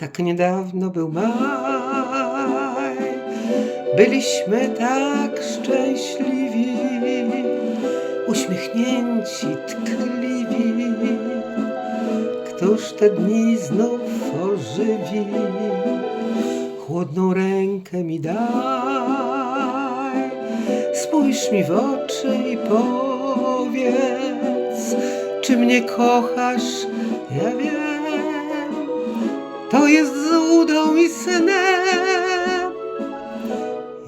Tak niedawno był maj, byliśmy tak szczęśliwi, uśmiechnięci, tkliwi. Któż te dni znów ożywi? Chłodną rękę mi daj, spójrz mi w oczy i powiedz, czy mnie kochasz? Ja wiem. To jest złudą i snem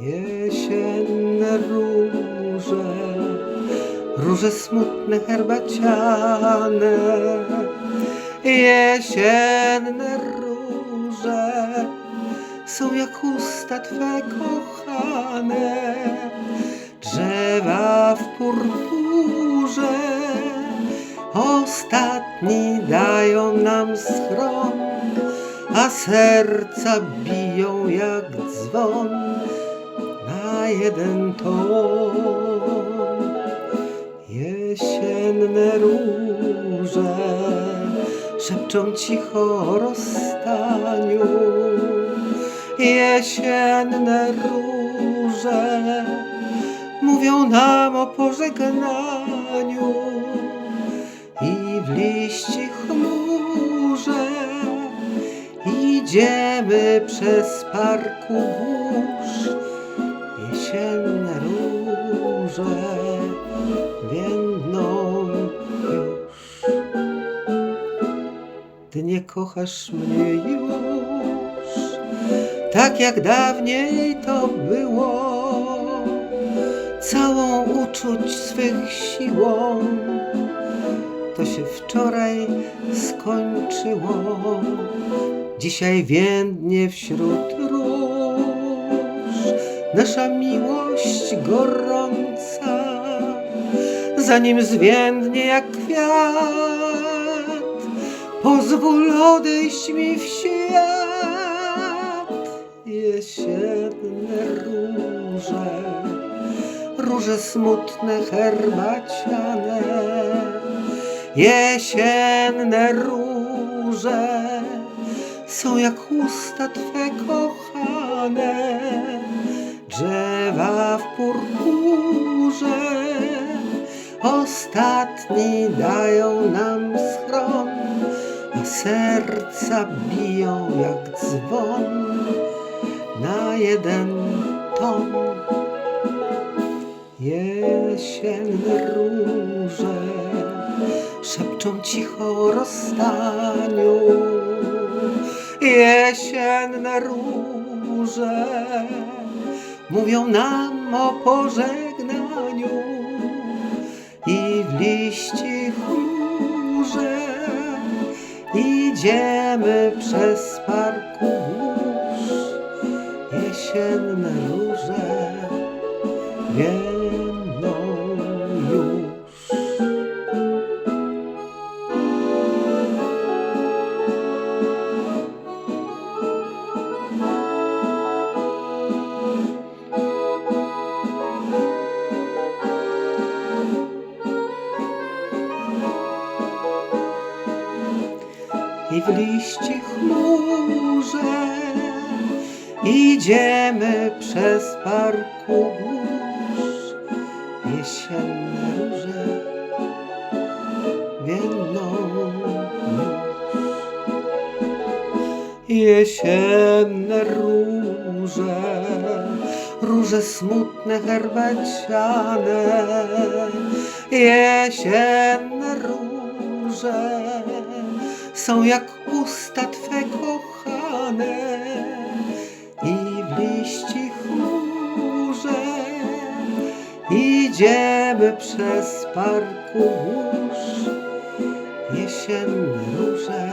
Jesienne róże Róże smutne, herbaciane Jesienne róże Są jak usta Twe kochane Drzewa w purpurze Ostatni dają nam schron a serca biją jak dzwon na jeden ton. Jesienne róże szepczą cicho o rozstaniu. Jesienne róże mówią nam o pożegnaniu i w liści chmurze Idziemy przez parku burz, jesienne róże więdną Ty nie kochasz mnie już, tak jak dawniej to było. Całą uczuć swych siłą, to się wczoraj skończyło. Dzisiaj więdnie wśród róż nasza miłość gorąca, zanim zwiędnie jak kwiat, pozwól odejść mi w świat. Jesienne róże, róże smutne, herbaciane, jesienne róże są jak usta Twe kochane, drzewa w purpurze, ostatni dają nam schron, a serca biją jak dzwon na jeden ton. Jesienne róże szepczą cicho o rozstaniu. Jesienne róże mówią nam o pożegnaniu i w liści chmurze idziemy przez parku burz. Jesienne i w liści chmurze idziemy przez parku burz. Jesienne róże już. Jesienne róże, róże smutne, herbaciane. Jesienne róże są jak usta Twe kochane i w liści chmurze idziemy przez parku burz. Jesienne róże,